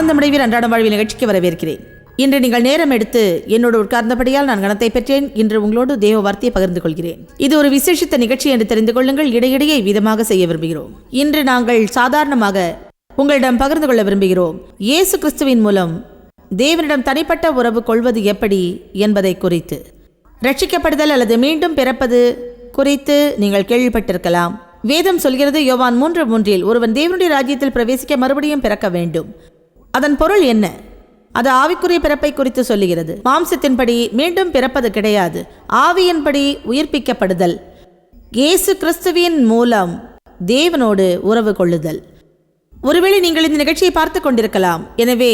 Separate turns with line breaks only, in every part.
ஆனந்தமடைவில் அன்றாட வாழ்வில் நிகழ்ச்சிக்கு வரவேற்கிறேன். இன்று நீங்கள் நேரம் எடுத்து என்னோடு உட்கார்ந்தபடியால் நான் கணத்தை பெற்றேன். இன்று உங்களோடு தேவ வார்த்தையை பகிர்ந்து கொள்கிறேன். இது ஒரு விசேஷித்த நிகழ்ச்சி என்று தெரிந்து கொள்ளுங்கள். இடையிடையே விதமாக செய்ய விரும்புகிறோம். இன்று நாங்கள் சாதாரணமாக உங்களிடம் பகிர்ந்து கொள்ள விரும்புகிறோம். இயேசு கிறிஸ்துவின் மூலம் தேவனிடம் தனிப்பட்ட உறவு கொள்வது எப்படி என்பதை குறித்து. ரட்சிக்கப்படுதல் அல்லது மீண்டும் பிறப்பது குறித்து நீங்கள் கேள்விப்பட்டிருக்கலாம். வேதம் சொல்கிறது யோவான் மூன்று மூன்றில் ஒருவன் தேவனுடைய ராஜ்யத்தில் பிரவேசிக்க மறுபடியும் பிறக்க வேண்டும். அதன் பொருள் என்ன? அது ஆவிக்குரிய பிறப்பை குறித்து சொல்லுகிறது. மாம்சத்தின்படி மீண்டும் பிறப்பது கிடையாது. ஆவியின்படி உயிர்ப்பிக்கப்படுதல். இயேசு கிறிஸ்துவின் மூலம் தேவனோடு உறவு கொள்ளுதல். ஒருவேளை நீங்கள் இந்த நிகழ்ச்சியை பார்த்து கொண்டிருக்கலாம். எனவே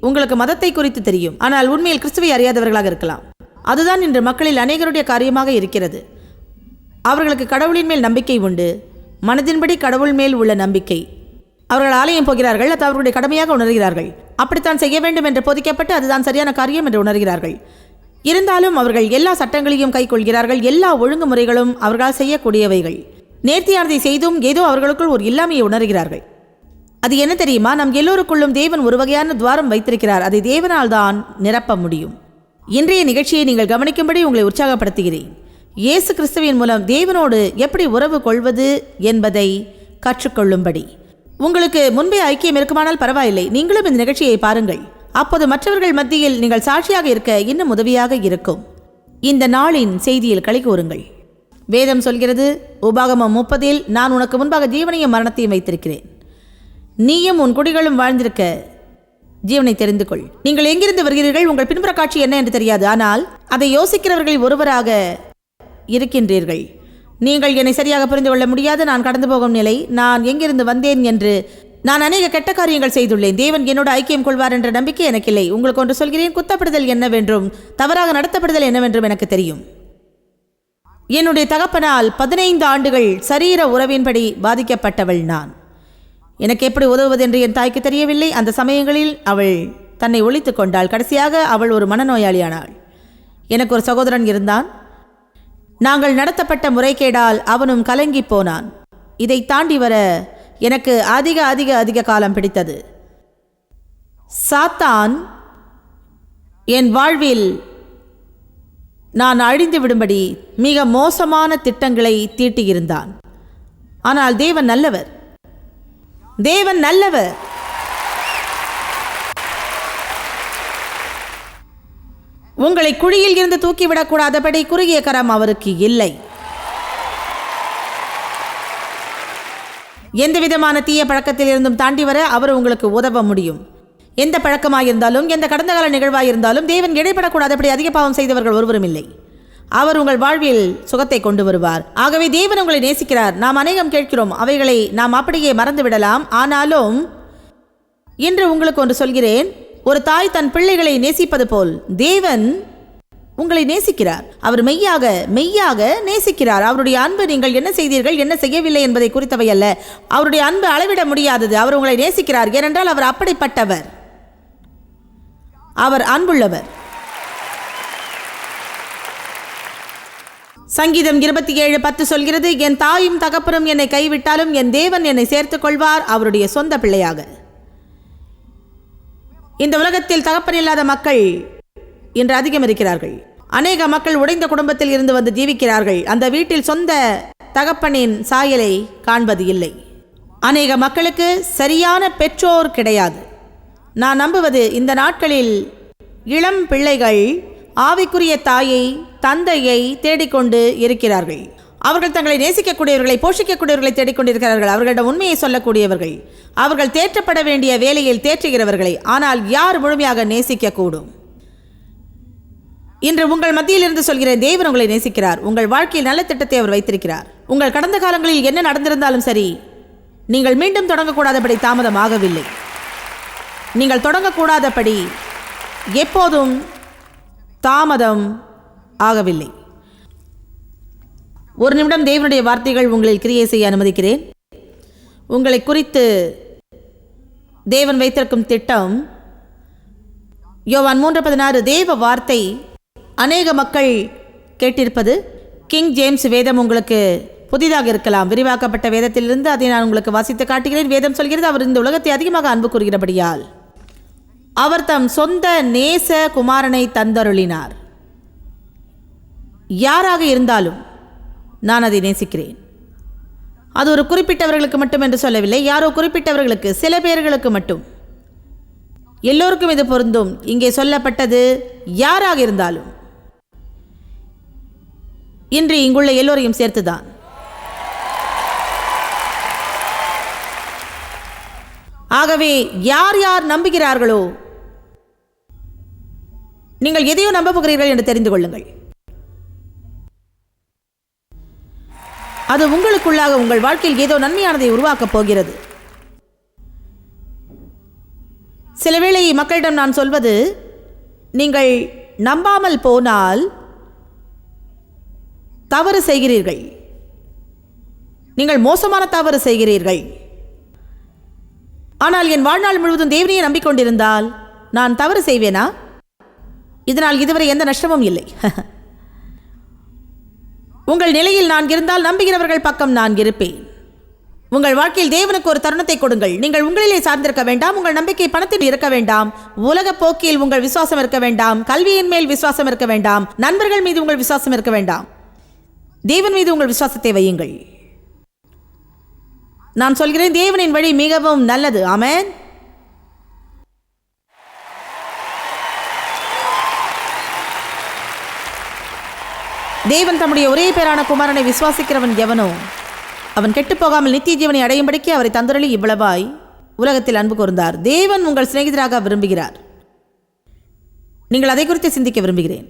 உங்களுக்கு மதத்தை குறித்து தெரியும். ஆனால் உண்மையில் கிறிஸ்துவை அறியாதவர்களாக இருக்கலாம். அதுதான் இன்று மக்களில் அநேகருடைய காரியமாக இருக்கிறது. அவர்களுக்கு கடவுளின் மேல் நம்பிக்கை உண்டு. மனதின்படி கடவுள் மேல் உள்ள நம்பிக்கை. அவர்கள் ஆலயம் போகிறார்கள் அது அவர்களுடைய கடமையாக உணர்கிறார்கள். அப்படித்தான் செய்ய வேண்டும் என்று போதிக்கப்பட்டு அதுதான் சரியான காரியம் என்று உணர்கிறார்கள். இருந்தாலும் அவர்கள் எல்லா சட்டங்களையும் கைக்கொள்கிறார்கள் எல்லா ஒழுங்குமுறைகளும் அவர்களால் செய்யக்கூடியவைகள். நேர்த்தியானதை செய்தும் ஏதோ அவர்களுக்குள் ஒரு இல்லாமையை உணர்கிறார்கள். அது என்ன தெரியுமா? நம் எல்லோருக்குள்ளும் தேவன் ஒரு வகையான துவாரம் வைத்திருக்கிறார். அதை தேவனால் தான் நிரப்ப முடியும். இன்றைய நிகழ்ச்சியை நீங்கள் கவனிக்கும்படி உங்களை உற்சாகப்படுத்துகிறேன். இயேசு கிறிஸ்துவின் மூலம் தேவனோடு எப்படி உறவு கொள்வது என்பதை கற்றுக்கொள்ளும்படி. உங்களுக்கு முன்பே ஐக்கியம் இருக்குமானால் பரவாயில்லை. நீங்களும் இந்த நிகழ்ச்சியை பாருங்கள். அப்போது மற்றவர்கள் மத்தியில் நீங்கள் சாட்சியாக இருக்க இன்னும் உதவியாக இருக்கும். இந்த நாளின் செய்தியில் களி கூறுங்கள் வேதம் சொல்கிறது உபாகமம் முப்பதில் நான் உனக்கு முன்பாக ஜீவனையும் மரணத்தையும் வைத்திருக்கிறேன். நீயும் உன் குடிகளும் வாழ்ந்திருக்க ஜீவனை தெரிந்து கொள் நீங்கள் எங்கிருந்து வருகிறீர்கள்? உங்கள் பின்புற காட்சி என்ன என்று தெரியாது. ஆனால் அதை யோசிக்கிறவர்கள் ஒருவராக இருக்கின்றீர்கள். நீங்கள் என்னை சரியாக புரிந்து கொள்ள முடியாது. நான் கடந்து போகும் நிலை. நான் எங்கிருந்து வந்தேன் என்று நான் அநேக கெட்ட காரியங்கள் செய்துள்ளேன். தேவன் என்னோட ஐக்கியம் கொள்வார் என்ற நம்பிக்கை எனக்கு இல்லை உங்களுக்கு ஒன்று சொல்கிறேன். குத்தப்படுதல் என்னவென்றும் தவறாக நடத்தப்படுதல் என்னவென்றும் எனக்கு தெரியும். என்னுடைய தகப்பனால் பதினைந்து ஆண்டுகள் சரீர உறவின்படி பாதிக்கப்பட்டவள் நான். எனக்கு எப்படி உதவுவது என்று என் தாய்க்கு தெரியவில்லை. அந்த சமயங்களில் அவள் தன்னை ஒழித்து கொண்டாள். கடைசியாக அவள் ஒரு மனநோயாளியானாள். எனக்கு ஒரு சகோதரன் இருந்தான். நாங்கள் நடத்தப்பட்ட முறைகேடால் அவனும் கலங்கி போனான். இதை தாண்டி வர எனக்கு அதிக அதிக அதிக காலம் பிடித்தது. சாத்தான் என் வாழ்வில் நான் அழிந்து விடும்படி மிக மோசமான திட்டங்களை தீட்டியிருந்தான். ஆனால் தேவன் நல்லவர். தேவன் நல்லவர். உங்களை குழியில் இருந்து தூக்கிவிடக்கூடாதபடி குறுகிய கரம் அவருக்கு இல்லை. எந்த விதமான தீய பழக்கத்தில் இருந்தும் தாண்டி வர அவர் உங்களுக்கு உதவ முடியும். எந்த பழக்கமாயிருந்தாலும் எந்த கடந்த கால நிகழ்வாயிருந்தாலும் தேவன் இடைப்படக்கூடாதபடி அதிக பாவம் செய்தவர்கள் ஒருவரும் இல்லை. அவர் உங்கள் வாழ்வில் சுகத்தை கொண்டு வருவார். ஆகவே தேவன் உங்களை நேசிக்கிறார். நாம் அநேகம் கேட்கிறோம் அவைகளை நாம் அப்படியே மறந்து விடலாம் ஆனாலும் இன்று உங்களுக்கு ஒன்று சொல்கிறேன். ஒரு தாய் தன் பிள்ளைகளை நேசிப்பது போல் தேவன் உங்களை நேசிக்கிறார். அவர் மெய்யாக மெய்யாக நேசிக்கிறார். அவருடைய அன்பு நீங்கள் என்ன செய்தீர்கள் என்ன செய்யவில்லை என்பதை குறித்தவை அல்ல. அவருடைய அன்பு அளவிட முடியாதது. அவர் உங்களை நேசிக்கிறார். ஏனென்றால் அவர் அப்படிப்பட்டவர். அவர் அன்புள்ளவர். சங்கீதம் இருபத்தி ஏழு பத்து சொல்கிறது என் தாயும் தகப்பனும் என்னை கைவிட்டாலும் என் தேவன் என்னை சேர்த்துக் கொள்வார் அவருடைய சொந்த பிள்ளையாக. இந்த உலகத்தில் தகப்பன் இல்லாத மக்கள் இன்று அதிகம் இருக்கிறார்கள். அநேக மக்கள் உடைந்த குடும்பத்தில் இருந்து வந்து ஜீவிக்கிறார்கள். அந்த வீட்டில் சொந்த தகப்பனின் சாயலை காண்பது இல்லை. அநேக மக்களுக்கு சரியான பெற்றோர் கிடையாது. நான் நம்புவது இந்த நாட்களில் இளம் பிள்ளைகள் ஆவிக்குரிய தாயை தந்தையை தேடிக்கொண்டு இருக்கிறார்கள். அவர்கள் தங்களை நேசிக்கக்கூடியவர்களை போஷிக்கக்கூடியவர்களை தேடிக்கொண்டிருக்கிறார்கள். அவர்களிடம் உண்மையை சொல்லக்கூடியவர்கள். அவர்கள் தேற்றப்பட வேண்டிய வேலையில் தேற்றுகிறவர்களை ஆனால் யார் முழுமையாக நேசிக்கக்கூடும்? இன்று உங்கள் மத்தியில் இருந்து தேவன் உங்களை நேசிக்கிறார். உங்கள் வாழ்க்கையில் நல்ல திட்டத்தை அவர் வைத்திருக்கிறார். உங்கள் கடந்த காலங்களில் என்ன நடந்திருந்தாலும் சரி நீங்கள் மீண்டும் தொடங்கக்கூடாதபடி தாமதமாகவில்லை. நீங்கள் தொடங்கக்கூடாதபடி எப்போதும் தாமதம் ஆகவில்லை. ஒரு நிமிடம் தேவனுடைய வார்த்தைகள் உங்களில் கிரியை செய்ய அனுமதிக்கிறேன். உங்களை குறித்து தேவன் வைத்திருக்கும் திட்டம் யோவான் மூன்று பதினாறு தேவ வார்த்தை அநேக மக்கள் கேட்டிருப்பது. கிங் ஜேம்ஸ் வேதம் உங்களுக்கு புதிதாக இருக்கலாம். விரிவாக்கப்பட்ட வேதத்திலிருந்து அதை நான் உங்களுக்கு வாசித்து காட்டுகிறேன். வேதம் சொல்கிறது அவர் இந்த உலகத்தை அதிகமாக அன்பு கூறுகிறபடியால். அவர் தம் சொந்த நேச குமாரனை தந்தருளினார். யாராக இருந்தாலும் நான் அதை நேசிக்கிறேன். அது ஒரு குறிப்பிட்டவர்களுக்கு மட்டும் என்று சொல்லவில்லை. யாரோ குறிப்பிட்டவர்களுக்கு சில பேர்களுக்கு மட்டும். எல்லோருக்கும் இது பொருந்தும். இங்கே சொல்லப்பட்டது யாராக இருந்தாலும். இன்று இங்குள்ள எல்லோரையும் சேர்த்துதான். ஆகவே யார் யார் நம்புகிறார்களோ நீங்கள் எதையோ நம்ப போகிறீர்கள் என்று தெரிந்து கொள்ளுங்கள். அது உங்களுக்குள்ளாக உங்கள் வாழ்க்கையில் ஏதோ நன்மையானதை உருவாக்கப் போகிறது. சில வேளை மக்களிடம் நான் சொல்வது நீங்கள் நம்பாமல் போனால் தவறு செய்கிறீர்கள். நீங்கள் மோசமான தவறு செய்கிறீர்கள். ஆனால் என் வாழ்நாள் முழுவதும் தேவனையை நம்பிக்கொண்டிருந்தால் நான் தவறு செய்வேனா? இதனால் இதுவரை எந்த நஷ்டமும் இல்லை. உங்கள் நிலையில் நான் இருந்தால் நம்புகிறவர்கள் பக்கம் நான் இருப்பேன். உங்கள் வாழ்க்கையில் தேவனுக்கு ஒரு தருணத்தை கொடுங்கள். நீங்கள் உங்களிலே சார்ந்திருக்க வேண்டாம் உங்கள் நம்பிக்கை பணத்தில் இருக்க வேண்டாம் உலக போக்கில் உங்கள் விசுவாசம் இருக்க வேண்டாம் கல்வியின் மேல் விசுவாசம் இருக்க வேண்டாம் நண்பர்கள் மீது உங்கள் விசுவாசம் இருக்க வேண்டாம். தேவன் மீது உங்கள் விசுவாசத்தை வையுங்கள். நான் சொல்கிறேன் தேவனின் வழி மிகவும் நல்லது. ஆமென். தேவன் தம்முடைய ஒரே பேரான குமாரனை விசுவாசிக்கிறவன் எவனோ அவன் கெட்டுப்போகாமல் நித்திய ஜீவனை அடையும்படிக்கு அவரை தந்தரளி இவ்வளவாய் உலகத்தில் அன்பு கூர்ந்தார். தேவன் உங்கள் சிநேகிதராக விரும்புகிறார். நீங்கள் அதை குறித்து சிந்திக்க விரும்புகிறேன்.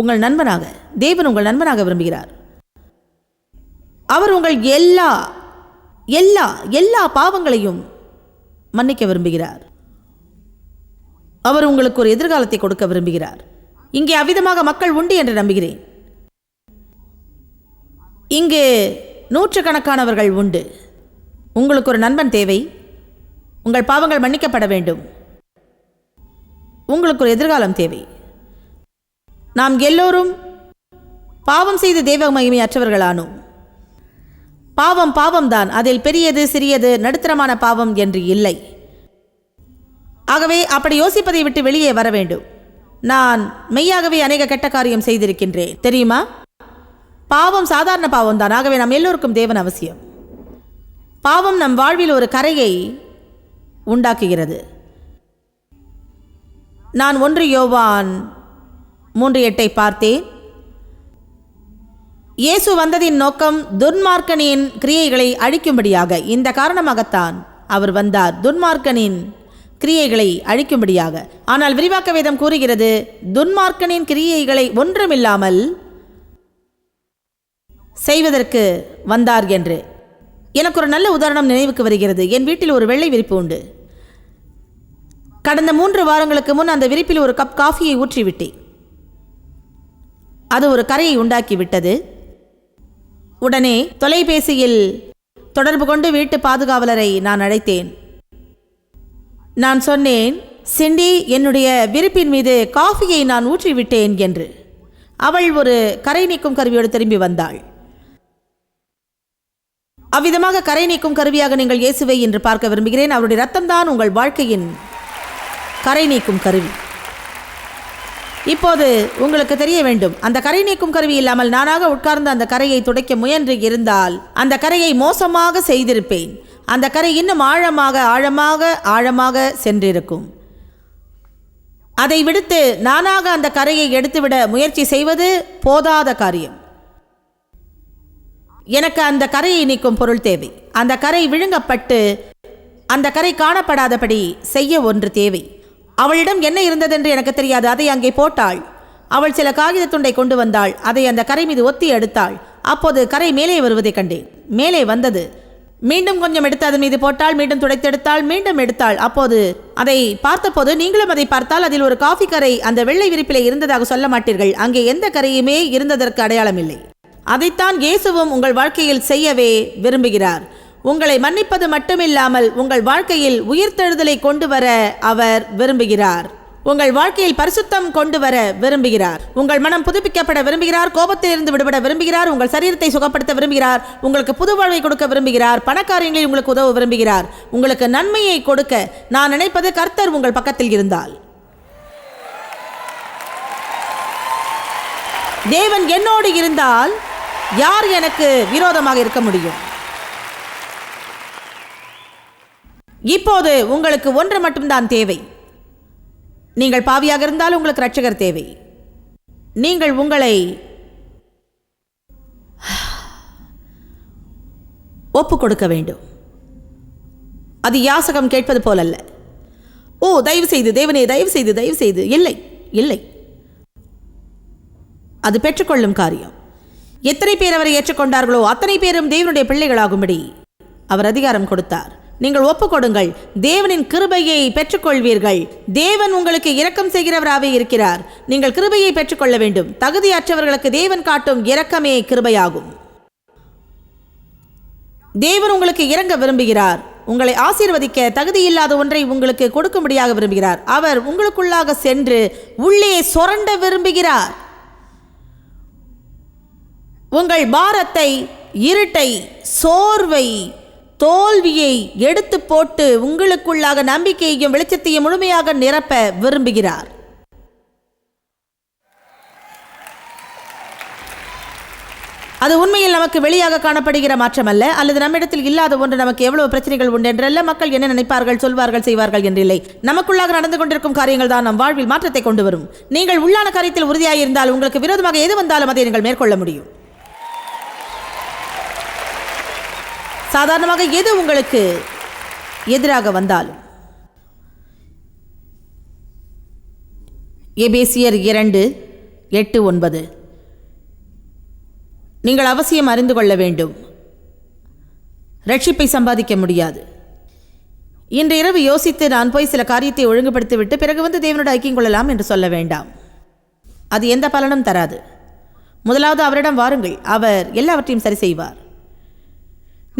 உங்கள் நண்பனாக தேவன் உங்கள் நண்பனாக விரும்புகிறார். அவர் உங்கள் எல்லா எல்லா எல்லா பாவங்களையும் மன்னிக்க விரும்புகிறார். அவர் உங்களுக்கு ஒரு எதிர்காலத்தை கொடுக்க விரும்புகிறார். இங்கே அவ்விதமாக மக்கள் உண்டு என்று நம்புகிறேன். இங்கு நூற்றுக்கணக்கானவர்கள் உண்டு. உங்களுக்கு ஒரு நண்பன் தேவை. உங்கள் பாவங்கள் மன்னிக்கப்பட வேண்டும். உங்களுக்கு ஒரு எதிர்காலம் தேவை. நாம் எல்லோரும் பாவம் செய்து தெய்வ மகிமை அற்றவர்களானோம் பாவம் பாவம்தான். அதில் பெரியது சிறியது நடுத்தரமான பாவம் என்று இல்லை. ஆகவே அப்படி யோசிப்பதை விட்டு வெளியே வர வேண்டும். நான் மெய்யாகவே அநேக கெட்ட காரியம் செய்திருக்கின்றேன். தெரியுமா? பாவம் சாதாரண பாவம் தான். ஆகவே நம் எல்லோருக்கும் தேவன் அவசியம். பாவம் நம் வாழ்வில் ஒரு கரையை உண்டாக்குகிறது. நான் ஒன்று யோவான் மூன்று எட்டை பார்த்தேன். இயேசு வந்ததின் நோக்கம் துன்மார்க்கனின் கிரியைகளை அழிக்கும்படியாக இந்த காரணமாகத்தான் அவர் வந்தார். துன்மார்க்கனின் கிரியைகளை அழிக்கும்படியாக. ஆனால் விரிவாக்க வேதம் கூறுகிறது துன்மார்க்கனின் கிரியைகளை ஒன்றுமில்லாமல் செய்வதற்கு வந்தார் என்று. எனக்கு ஒரு நல்ல உதாரணம் நினைவுக்கு வருகிறது. என் வீட்டில் ஒரு வெள்ளை விரிப்பு உண்டு. கடந்த மூன்று வாரங்களுக்கு முன் அந்த விரிப்பில் ஒரு கப் காஃபியை ஊற்றிவிட்டேன். அது ஒரு கரையை உண்டாக்கி விட்டது. உடனே தொலைபேசியில் தொடர்பு கொண்டு வீட்டு பாதுகாவலரை நான் அழைத்தேன். நான் சொன்னேன் சிண்டி என்னுடைய விருப்பின் மீது காஃபியை நான் ஊற்றிவிட்டேன் என்று. அவள் ஒரு கரை நீக்கும் கருவியோடு திரும்பி வந்தாள். அவ்விதமாக கரை நீக்கும் கருவியாக நீங்கள் இயேசுவை என்று பார்க்க விரும்புகிறேன். அவருடைய ரத்தம்தான் உங்கள் வாழ்க்கையின் கரை நீக்கும் கருவி. இப்போது உங்களுக்கு தெரிய வேண்டும் அந்த கரை நீக்கும் கருவி இல்லாமல் நானாக உட்கார்ந்து அந்த கரையை துடைக்க முயன்று இருந்தால் அந்த கரையை மோசமாக செய்திருப்பேன். அந்த கரை இன்னும் ஆழமாக ஆழமாக ஆழமாக சென்றிருக்கும். அதை விடுத்து நானாக அந்த கரையை எடுத்துவிட முயற்சி செய்வது போதாத காரியம். எனக்கு அந்த கரையை நீக்கும் பொருள் தேவை. அந்த கரை விழுங்கப்பட்டு அந்த கரை காணப்படாதபடி செய்ய ஒன்று தேவை. அவளிடம் என்ன இருந்ததென்று எனக்கு தெரியாது அதை அங்கே போட்டாள். அவள் சில காகித துண்டை கொண்டு வந்தாள் அதை அந்த கரை மீது ஒத்தி எடுத்தாள். அப்போது கரை மேலே வருவதை கண்டேன். மேலே வந்தது. மீண்டும் கொஞ்சம் எடுத்து அதன் மீது போட்டால் மீண்டும் துடைத்தெடுத்தாள் மீண்டும் எடுத்தாள். அப்போது அதை பார்த்தபோது நீங்களும் அதை பார்த்தால் அதில் ஒரு காஃபி கரை அந்த வெள்ளை விரிப்பிலே இருந்ததாக சொல்ல மாட்டீர்கள். அங்கே எந்த கரையுமே இருந்ததற்கு அடையாளம் இல்லை. அதைத்தான் இயேசுவும் உங்கள் வாழ்க்கையில் செய்யவே விரும்புகிறார். உங்களை மன்னிப்பது மட்டுமில்லாமல் உங்கள் வாழ்க்கையில் உயிர்த்தெழுதலை கொண்டு வர அவர் விரும்புகிறார். உங்கள் வாழ்க்கையில் பரிசுத்தம் கொண்டு வர விரும்புகிறார். உங்கள் மனம் புதுப்பிக்கப்பட விரும்புகிறார் கோபத்திலிருந்து விடுபட விரும்புகிறார் உங்கள் சரீரத்தை சுகப்படுத்த விரும்புகிறார் உங்களுக்கு புது வாழ்வை கொடுக்க விரும்புகிறார் பணக்காரியங்களில் உங்களுக்கு உதவ விரும்புகிறார். உங்களுக்கு நன்மையை கொடுக்க நான் நினைப்பது கர்த்தர் உங்கள் பக்கத்தில் இருந்தால். தேவன் என்னோடு இருந்தால் யார் எனக்கு விரோதமாக இருக்க முடியும்? இப்போது உங்களுக்கு ஒன்று மட்டும்தான் தேவை. நீங்கள் பாவியாக இருந்தால் உங்களுக்கு ரட்சகர் தேவை. நீங்கள் உங்களை ஒப்பு கொடுக்க வேண்டும். அது யாசகம் கேட்பது போலல்ல. ஓ தயவு செய்து தேவனே தயவு செய்து தயவு செய்து இல்லை இல்லை. அது பெற்றுக்கொள்ளும் காரியம். எத்தனை பேர் அவரை ஏற்றுக்கொண்டார்களோ அத்தனை பேரும் தேவனுடைய பிள்ளைகளாகும்படி அவர் அதிகாரம் கொடுத்தார். நீங்கள் ஒப்புக்கொடுங்கள் தேவனின் கிருபையை பெற்றுக்கொள்வீர்கள். தேவன் உங்களுக்கு இரக்கம் செய்கிறவராகவே இருக்கிறார். நீங்கள் கிருபையை பெற்றுக்கொள்ள வேண்டும். தகுதியற்றவர்களுக்கு தேவன் காட்டும் இரக்கமே கிருபையாகும். தேவன் உங்களுக்கு இறங்க விரும்புகிறார். உங்களை ஆசீர்வதிக்க தகுதியில்லாத ஒன்றை உங்களுக்கு கொடுக்கும்படியாக விரும்புகிறார். அவர் உங்களுக்குள்ளாக சென்று உள்ளே சொரண்ட விரும்புகிறார். உங்கள் பாரத்தை இருட்டை சோர்வை தோல்வியை எடுத்து போட்டு உங்களுக்குள்ளாக நம்பிக்கையையும் வெளிச்சத்தையும் முழுமையாக நிரப்ப விரும்புகிறார். அது உண்மையில் நமக்கு வெளியாக காணப்படுகிற மாற்றமல்ல. அல்லது நம்மிடத்தில் இல்லாத ஒன்று நமக்கு எவ்வளவு பிரச்சனைகள் உண்டு என்றல்ல மக்கள் என்ன நினைப்பார்கள் சொல்வார்கள் செய்வார்கள் என்றில்லை நமக்குள்ளாக நடந்து கொண்டிருக்கும் காரியங்கள் தான் நம் வாழ்வில் மாற்றத்தை கொண்டு வரும். நீங்கள் உள்ளான காரியத்தில் உறுதியாயிருந்தால் உங்களுக்கு விரோதமாக எது வந்தாலும் அதை நீங்கள் மேற்கொள்ள முடியும். சாதாரணமாக எது உங்களுக்கு எதிராக வந்தாலும். எபேசியர் இரண்டு எட்டு ஒன்பது. நீங்கள் அவசியம் அறிந்து கொள்ள வேண்டும். ரட்சிப்பை சம்பாதிக்க முடியாது. இன்று இரவு யோசித்து நான் போய் சில காரியத்தை ஒழுங்குபடுத்திவிட்டு பிறகு வந்து தேவனோட ஐக்கியம் கொள்ளலாம் என்று சொல்ல வேண்டாம். அது எந்த பலனும் தராது. முதலாவது அவரிடம் வாருங்கள். அவர் எல்லாவற்றையும் சரி செய்வார்.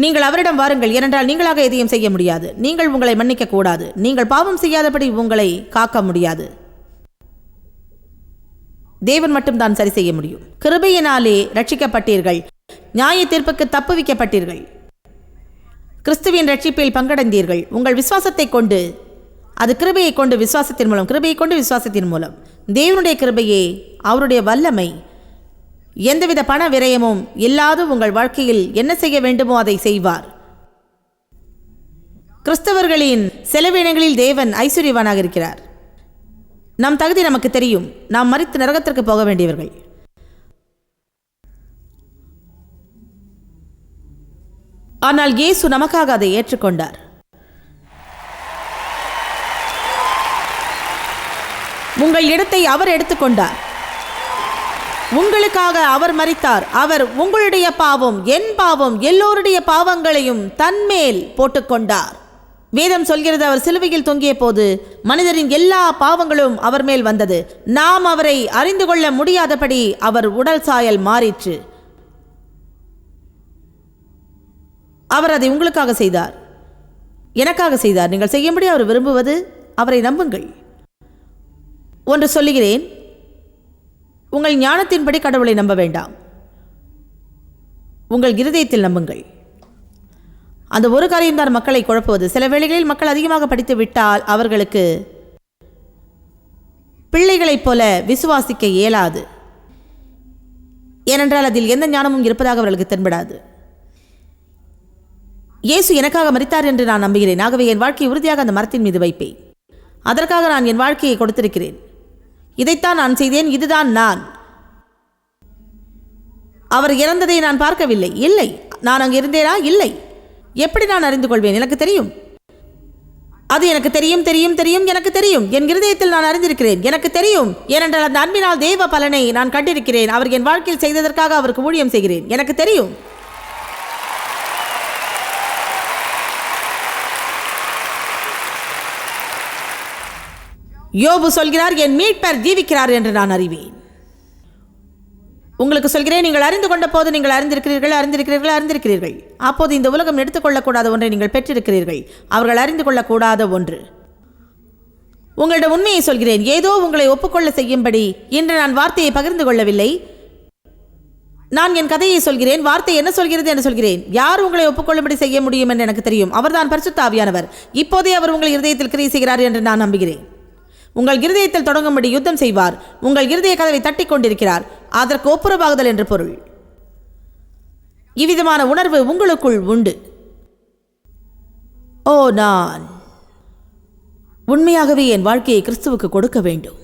நீங்கள் அவரிடம் வாருங்கள் ஏனென்றால் நீங்களாக எதையும் செய்ய முடியாது. நீங்கள் உங்களை மன்னிக்க கூடாது. நீங்கள் பாவம் செய்யாதபடி உங்களை காக்க முடியாது. தேவன் மட்டும்தான் சரி செய்ய முடியும். கிருபையினாலே ரட்சிக்கப்பட்டீர்கள். நியாய தீர்ப்புக்கு தப்புவிக்கப்பட்டீர்கள் கிறிஸ்துவின் ரட்சிப்பில் பங்கடைந்தீர்கள். உங்கள் விசுவாசத்தை கொண்டு அது கிருபையை கொண்டு விசுவாசத்தின் மூலம் கிருபையை கொண்டு விசுவாசத்தின் மூலம். தேவனுடைய கிருபையே அவருடைய வல்லமை. எந்தவித பண விரயமும் இல்லாது உங்கள் வாழ்க்கையில் என்ன செய்ய வேண்டுமோ அதை செய்வார். கிறிஸ்தவர்களின் செலவினங்களில் தேவன் ஐஸ்வர்யவானாக இருக்கிறார். நம் தகுதி நமக்கு தெரியும். நாம் மறித்து நரகத்திற்கு போக வேண்டியவர்கள். ஆனால் இயேசு நமக்காக அதை ஏற்றுக்கொண்டார். உங்கள் இடத்தை அவர் எடுத்துக்கொண்டார். உங்களுக்காக அவர் மறித்தார் அவர் உங்களுடைய பாவம் என் பாவம் எல்லோருடைய பாவங்களையும் தன்மேல் போட்டுக்கொண்டார். வேதம் சொல்கிறது அவர் சிலுவையில் தொங்கிய போது மனிதரின் எல்லா பாவங்களும் அவர் மேல் வந்தது. நாம் அவரை அறிந்து கொள்ள முடியாதபடி அவர் உடல் சாயல் மாறிற்று. அவர் அதை உங்களுக்காக செய்தார். எனக்காக செய்தார். நீங்கள் செய்யும்படி அவர் விரும்புவது அவரை நம்புங்கள். ஒன்று சொல்லுகிறேன் உங்கள் ஞானத்தின்படி கடவுளை நம்ப வேண்டாம். உங்கள் இருதயத்தில் நம்புங்கள். அந்த ஒரு காரியம்தான் மக்களை குழப்புவது. சில வேளைகளில் மக்கள் அதிகமாக படித்து விட்டால் அவர்களுக்கு பிள்ளைகளைப் போல விசுவாசிக்க இயலாது. ஏனென்றால் அதில் எந்த ஞானமும் இருப்பதாக அவர்களுக்கு தென்படாது. இயேசு எனக்காக மரித்தார் என்று நான் நம்புகிறேன். ஆகவே என் வாழ்க்கையை உறுதியாக அந்த மரத்தின் மீது வைப்பேன். அதற்காக நான் என் வாழ்க்கையை கொடுத்திருக்கிறேன். இதைத்தான் நான் செய்தேன் இதுதான் நான். அவர் இறந்ததை நான் பார்க்கவில்லை. இல்லை. நான் அங்கு இருந்தேனா? இல்லை. எப்படி நான் அறிந்து கொள்வேன்? எனக்கு தெரியும். அது எனக்கு தெரியும் தெரியும் தெரியும் எனக்கு தெரியும். என் இருதயத்தில் நான் அறிந்திருக்கிறேன். எனக்கு தெரியும். ஏனென்றால் அந்த அன்பினால் தேவ பலனை நான் கண்டிருக்கிறேன். அவர் என் வாழ்க்கையில் செய்ததற்காக அவருக்கு ஊழியம் செய்கிறேன். எனக்கு தெரியும். யோபு சொல்கிறார் என் மீட்பர் ஜீவிக்கிறார் என்று நான் அறிவேன். உங்களுக்கு சொல்கிறேன் நீங்கள் அறிந்து கொண்ட போது நீங்கள் அறிந்திருக்கிறீர்கள் அறிந்திருக்கிறீர்கள் அறிந்திருக்கிறீர்கள். அப்போது இந்த உலகம் எடுத்துக்கொள்ளக்கூடாத ஒன்றை நீங்கள் பெற்றிருக்கிறீர்கள். அவர்கள் அறிந்து கொள்ளக்கூடாத ஒன்று. உங்களிடம் உண்மையை சொல்கிறேன் ஏதோ உங்களை ஒப்புக்கொள்ள செய்யும்படி இன்று நான் வார்த்தையை பகிர்ந்து கொள்ளவில்லை. நான் என் கதையை சொல்கிறேன் வார்த்தை என்ன சொல்கிறது என்று சொல்கிறேன். யார் உங்களை ஒப்புக்கொள்ளும்படி செய்ய முடியும் என்று எனக்கு தெரியும். அவர்தான் பரிசுத்த ஆவியானவர். இப்போதே அவர் உங்கள் இருதயத்தில் கிரியை செய்கிறார் என்று நான் நம்புகிறேன். உங்கள் இருதயத்தில் தொடங்கும்படி யுத்தம் செய்வார். உங்கள் இருதய கதவை தட்டி கொண்டிருக்கிறார். அதற்கு ஒப்புரவாகுதல் என்று பொருள். இவ்விதமான உணர்வு உங்களுக்குள் உண்டு. ஓ நான் உண்மையாகவே என் வாழ்க்கையை கிறிஸ்துவுக்கு கொடுக்க வேண்டும்.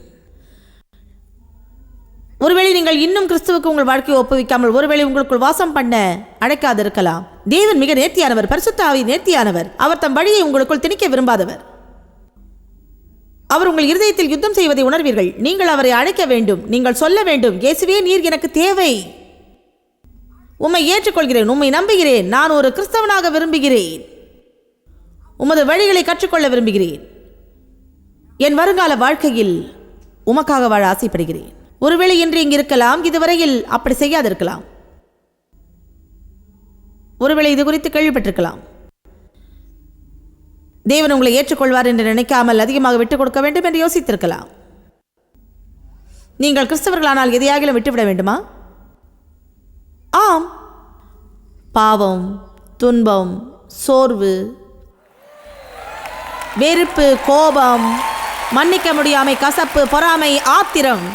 ஒருவேளை நீங்கள் இன்னும் கிறிஸ்துவுக்கு உங்கள் வாழ்க்கையை ஒப்புவிக்காமல் ஒருவேளை உங்களுக்குள் வாசம் பண்ண அழைக்காதிருக்கலாம். தேவன் மிக நேர்த்தியானவர் பரிசுத்தாவை நேர்த்தியானவர். அவர் தம் வழியை உங்களுக்குள் திணிக்க விரும்பாதவர். அவர் உங்கள் இருதயத்தில் யுத்தம் செய்வதை உணர்வீர்கள். நீங்கள் அவரை அழைக்க வேண்டும். நீங்கள் சொல்ல வேண்டும் இயேசுவே நீர் எனக்கு தேவை. உம்மை ஏற்றுக்கொள்கிறேன் உம்மை நம்புகிறேன். நான் ஒரு கிறிஸ்தவனாக விரும்புகிறேன். உமது வழிகளை கற்றுக்கொள்ள விரும்புகிறேன். என் வருங்கால வாழ்க்கையில் உமக்காக வாழ ஆசைப்படுகிறேன். ஒருவேளை இன்று இங்கு இருக்கலாம் இதுவரையில் அப்படி செய்யாதிருக்கலாம். ஒருவேளை இது குறித்து கேள்விப்பட்டிருக்கலாம். தேவன் உங்களை ஏற்றுக்கொள்வார் என்று நினைக்காமல் அதிகமாக விட்டுக் கொடுக்க வேண்டும் என்று யோசித்திருக்கலாம். நீங்கள் கிறிஸ்தவர்களானால் எதையாகிலும் விட்டுவிட வேண்டுமா? ஆம். பாவம் துன்பம் சோர்வு வெறுப்பு கோபம் மன்னிக்க முடியாமை கசப்பு பொறாமை ஆத்திரம்.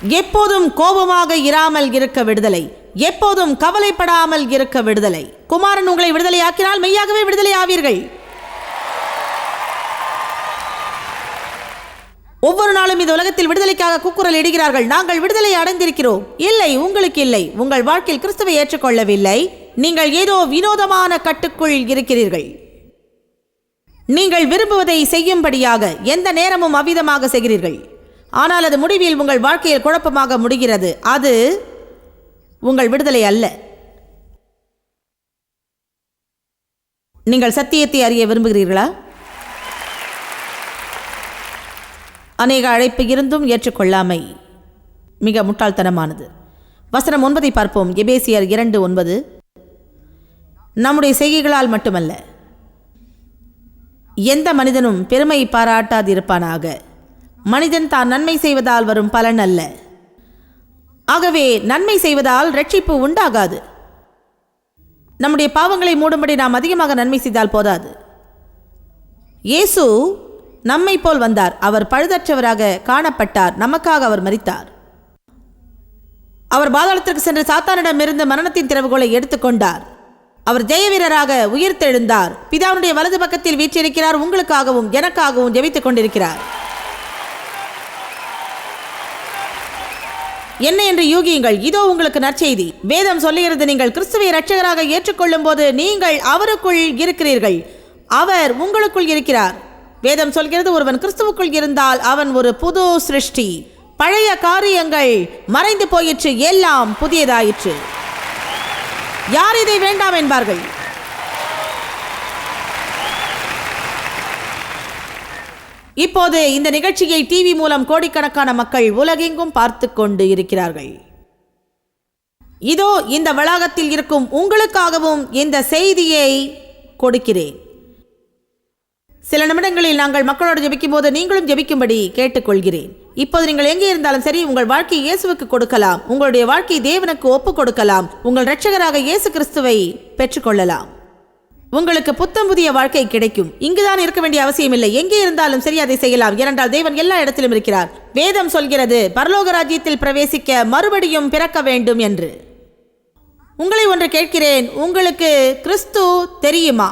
எப்போதும் கோபமாக இராமல் இருக்க விடுதலை. எப்போதும் கவலைப்படாமல் இருக்க விடுதலை. குமாரன் உங்களை விடுதலையாக்கினால் மெய்யாகவே விடுதலை ஆவீர்கள். ஒவ்வொரு நாளும் இந்த உலகத்தில் விடுதலைக்காக கூக்குரல் இடுகிறார்கள். நாங்கள் விடுதலை அடைந்திருக்கிறோம். இல்லை உங்களுக்கு இல்லை. உங்கள் வாழ்க்கையில் கிறிஸ்துவை ஏற்றுக்கொள்ளவில்லை. நீங்கள் ஏதோ வினோதமான கட்டுக்குள் இருக்கிறீர்கள். நீங்கள் விரும்புவதை செய்யும்படியாக எந்த நேரமும் அவ்விதமாக செய்கிறீர்கள். ஆனால் அது முடிவில் உங்கள் வாழ்க்கையில் குழப்பமாக முடிகிறது. அது உங்கள் விடுதலை அல்ல. நீங்கள் சத்தியத்தை அறிய விரும்புகிறீர்களா? அநேக அழைப்பு இருந்தும் ஏற்றுக்கொள்ளாமை மிக முட்டாள்தனமானது. வசனம் ஒன்பதை பார்ப்போம். எபேசியர் இரண்டு ஒன்பது. நம்முடைய செய்கைகளால் மட்டுமல்ல எந்த மனிதனும் பெருமை பாராட்டாதிருப்பானாக. மனிதன் தான் நன்மை செய்வதால் வரும் பலன் அல்ல. ஆகவே நன்மை செய்வதால் ரட்சிப்பு உண்டாகாது. நம்முடைய பாவங்களை மூடும்படி நாம் அதிகமாக நன்மை செய்தால் போதாது. இயேசு நம்மை போல் வந்தார். அவர் பழுதற்றவராக காணப்பட்டார். நமக்காக அவர் மறித்தார் அவர் பாதாளத்திற்கு சென்று சாத்தானிடமிருந்து மரணத்தின் திறவுகோலை எடுத்துக்கொண்டார் அவர் ஜெயவீரராக உயிர்த்தெழுந்தார். பிதாவுடைய வலது பக்கத்தில் வீற்றிருக்கிறார். உங்களுக்காகவும் எனக்காகவும் ஜெபித்துக் கொண்டிருக்கிறார். என்ன என்று யூகியுங்கள். இதோ உங்களுக்கு நற்செய்தி. வேதம் சொல்லுகிறது நீங்கள் கிறிஸ்துவை ரட்சகராக ஏற்றுக்கொள்ளும் போது நீங்கள் அவருக்குள் இருக்கிறீர்கள். அவர் உங்களுக்குள் இருக்கிறார். வேதம் சொல்கிறது ஒருவன் கிறிஸ்துவுக்குள் இருந்தால் அவன் ஒரு புது சிருஷ்டி. பழைய காரியங்கள் மறைந்து போயிற்று. எல்லாம் புதியதாயிற்று. யார் இதை வேண்டாம் என்பார்கள்? இப்போது இந்த நிகழ்ச்சியை டிவி மூலம் கோடிக்கணக்கான மக்கள் உலகெங்கும் பார்த்து கொண்டு இருக்கிறார்கள். இதோ இந்த வளாகத்தில் இருக்கும் உங்களுக்காகவும் இந்த செய்தியை கொடுக்கிறேன். சில நிமிடங்களில் நாங்கள் மக்களோடு ஜெபிக்கும் போது நீங்களும் ஜெபிக்கும்படி கேட்டுக்கொள்கிறேன். இப்போது நீங்கள் எங்கே இருந்தாலும் சரி உங்கள் வாழ்க்கையை இயேசுவுக்கு கொடுக்கலாம். உங்களுடைய வாழ்க்கையை தேவனுக்கு ஒப்புக் கொடுக்கலாம். உங்கள் இரட்சகராக இயேசு கிறிஸ்துவை பெற்றுக்கொள்ளலாம். உங்களுக்கு புத்தம் புதிய வாழ்க்கை கிடைக்கும். இங்குதான் இருக்க வேண்டிய அவசியம் இல்லை. எங்கே இருந்தாலும் சரி அதை செய்யலாம். ஏனென்றால் தேவன் எல்லா இடத்திலும் இருக்கிறார். வேதம் சொல்கிறது பரலோக ராஜ்யத்தில் பிரவேசிக்க மறுபடியும் பிறக்க வேண்டும் என்று. உங்களை ஒன்று கேட்கிறேன் உங்களுக்கு கிறிஸ்து தெரியுமா?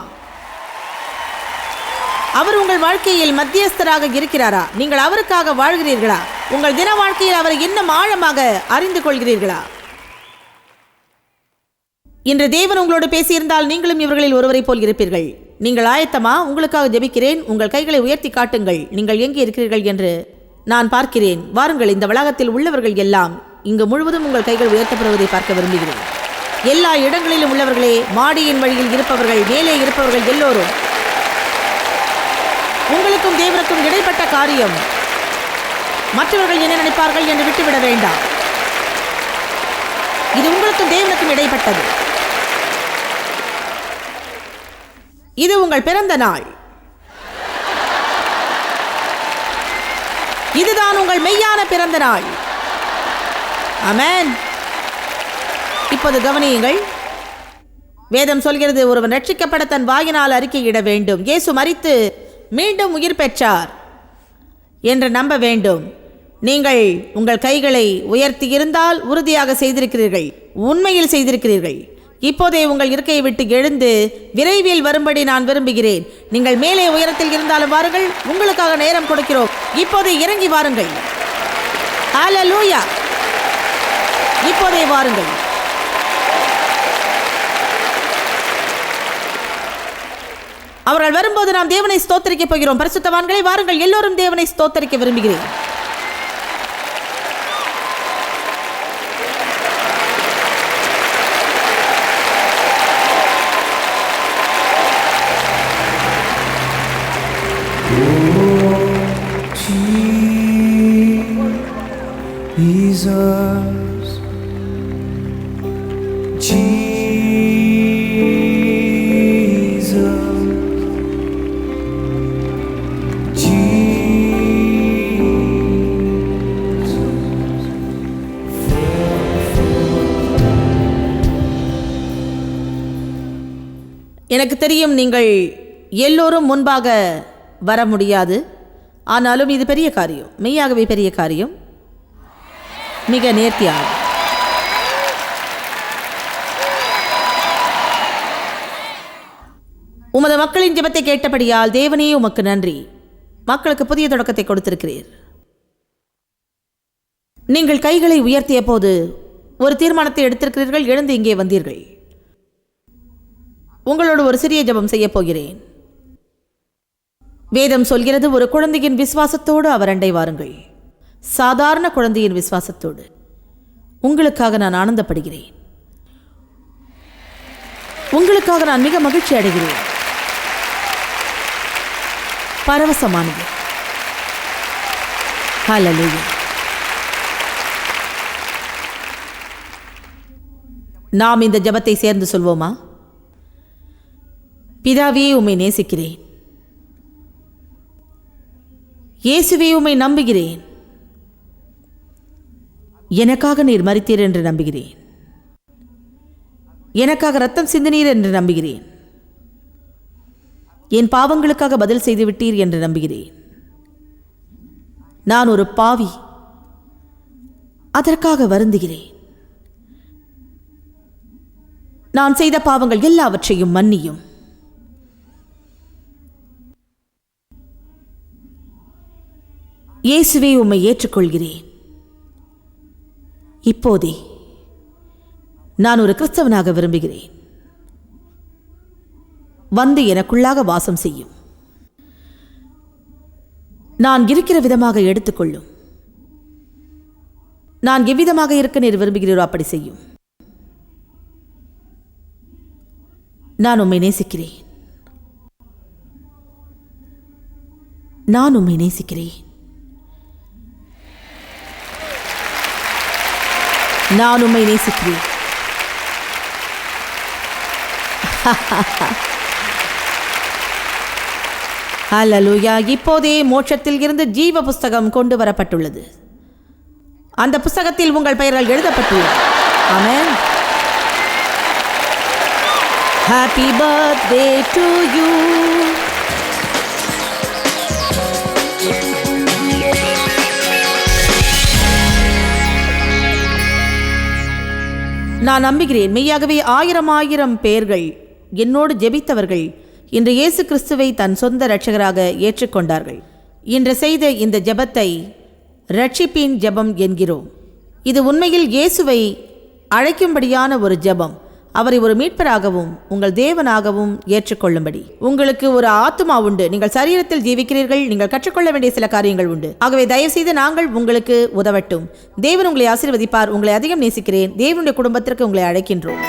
அவர் உங்கள் வாழ்க்கையில் மத்தியஸ்தராக இருக்கிறாரா? நீங்கள் அவருக்காக வாழ்கிறீர்களா? உங்கள் தின வாழ்க்கையில் அவரை இன்னும் ஆழமாக அறிந்து கொள்கிறீர்களா? இன்று தேவன் உங்களோடு பேசியிருந்தால் நீங்களும் இவர்களில் ஒருவரை போல் இருப்பீர்கள். நீங்கள் ஆயத்தமா உங்களுக்காக ஜெபிக்கிறேன். உங்கள் கைகளை உயர்த்தி காட்டுங்கள். நீங்கள் எங்கே இருக்கிறீர்கள் என்று நான் பார்க்கிறேன். வாருங்கள் இந்த வளாகத்தில் உள்ளவர்கள் எல்லாம் இங்கு முழுவதும் உங்கள் கைகள் உயர்த்தப்படுவதை பார்க்க விரும்புகிறேன். எல்லா இடங்களிலும் உள்ளவர்களே மாடியின் வழியில் இருப்பவர்கள் மேலே இருப்பவர்கள் எல்லோரும். உங்களுக்கும் தேவனுக்கும் இடைப்பட்ட காரியம். மற்றவர்கள் என்ன நினைப்பார்கள் என்று விட்டுவிட வேண்டாம். இது உங்களுக்கும் தேவனுக்கும் இடைப்பட்டது. இது உங்கள் பிறந்த நாள். இதுதான் உங்கள் மெய்யான பிறந்த நாள். அமேன் இப்போது கவனியுங்கள். வேதம் சொல்கிறது ஒருவன் ரட்சிக்கப்பட தன் வாயினால் அறிக்கையிட வேண்டும். இயேசு மறித்து மீண்டும் உயிர் பெற்றார் என்று நம்ப வேண்டும். நீங்கள் உங்கள் கைகளை உயர்த்தி இருந்தால் உறுதியாக செய்திருக்கிறீர்கள். உண்மையில் செய்திருக்கிறீர்கள். இப்போதே உங்கள் இருக்கையை விட்டு எழுந்து விரைவில் வரும்படி நான் விரும்புகிறேன். நீங்கள் மேலே உயரத்தில் இருந்தாலும் வாருங்கள் உங்களுக்காக நேரம் கொடுக்கிறோம். இப்போதே இறங்கி வாருங்கள். ஹalleluya இப்போதே வாருங்கள். அவர்கள் வரும்போது நாம் தேவனை ஸ்தோத்தரிக்க போகிறோம். பரிசுத்தவான்களை வாருங்கள். எல்லோரும் தேவனை ஸ்தோத்தரிக்க விரும்புகிறேன். எனக்கு தெரியும் நீங்கள் எல்லோரும் முன்பாக வர முடியாது. ஆனாலும் இது பெரிய காரியம். மெய்யாகவே பெரிய காரியம். மிக நேர்த்தியாகும் உமது மக்களின் ஜெபத்தை கேட்டபடியால் தேவனே உமக்கு நன்றி. மக்களுக்கு புதிய தொடக்கத்தை கொடுத்திருக்கிறீர். நீங்கள் கைகளை உயர்த்திய போது ஒரு தீர்மானத்தை எடுத்திருக்கிறீர்கள் எழுந்து இங்கே வந்தீர்கள். உங்களோடு ஒரு சிறிய ஜெபம் செய்ய போகிறேன். வேதம் சொல்கிறது ஒரு குழந்தையின் விசுவாசத்தோடு அவர் அண்டை வாருங்கள். சாதாரண குழந்தையின் விசுவாசத்தோடு. உங்களுக்காக நான் ஆனந்தப்படுகிறேன். உங்களுக்காக நான் மிக மகிழ்ச்சி அடைகிறேன். பரவசமானது. ஹalleluya நாம் இந்த ஜெபத்தை சேர்ந்து சொல்வோமா? பிதாவே உம்மை நேசிக்கிறேன். இயேசுவே உம்மை நம்புகிறேன். எனக்காக நீர் மறித்தீர் என்று நம்புகிறேன். எனக்காக ரத்தம் சிந்தினீர் என்று நம்புகிறேன். என் பாவங்களுக்காக பதில் செய்துவிட்டீர் என்று நம்புகிறேன். நான் ஒரு பாவி. அதற்காக வருந்துகிறேன். நான் செய்த பாவங்கள் எல்லாவற்றையும் மன்னியும். இயேசுவே உம்மை ஏற்றுக்கொள்கிறேன். இப்போதே நான் ஒரு கிறிஸ்தவனாக விரும்புகிறேன். வந்து எனக்குள்ளாக வாசம் செய்யும். நான் இருக்கிற விதமாக எடுத்துக்கொள்ளும். நான் எவ்விதமாக இருக்க நீர் விரும்புகிறீரோ அப்படி செய்யும். நான் உம்மை நேசிக்கிறேன். நான் உம்மை நேசிக்கிறேன். நான் உண்மை நேசிக்கிறேன். அல்லலுயா இப்போதே மோட்சத்தில் இருந்து ஜீவ புஸ்தகம் கொண்டு வரப்பட்டுள்ளது. அந்த புஸ்தகத்தில் உங்கள் பெயர்கள் எழுதப்பட்டுள்ளது. ஆமாம் ஹாப்பி பர்த்டே டு யூ நான் நம்புகிறேன். மெய்யாகவே ஆயிரம் ஆயிரம் பேர்கள் என்னோடு ஜெபித்தவர்கள் இன்று இயேசு கிறிஸ்துவை தன் சொந்த இரட்சகராக ஏற்றுக்கொண்டார்கள். இன்று செய்த இந்த ஜெபத்தை ரட்சிப்பின் ஜெபம் என்கிறோம். இது உண்மையில் இயேசுவை அழைக்கும்படியான ஒரு ஜெபம். அவரை ஒரு மீட்பராகவும் உங்கள் தேவனாகவும் ஏற்றுக்கொள்ளும்படி. உங்களுக்கு ஒரு ஆத்துமா உண்டு. நீங்கள் சரீரத்தில் ஜீவிக்கிறீர்கள். நீங்கள் கற்றுக்கொள்ள வேண்டிய சில காரியங்கள் உண்டு. ஆகவே தயவு செய்து நாங்கள் உங்களுக்கு உதவட்டும். தேவன் உங்களை ஆசீர்வதிப்பார். உங்களை அதிகம் நேசிக்கிறேன். தேவனுடைய குடும்பத்திற்கு உங்களை அழைக்கின்றோம்.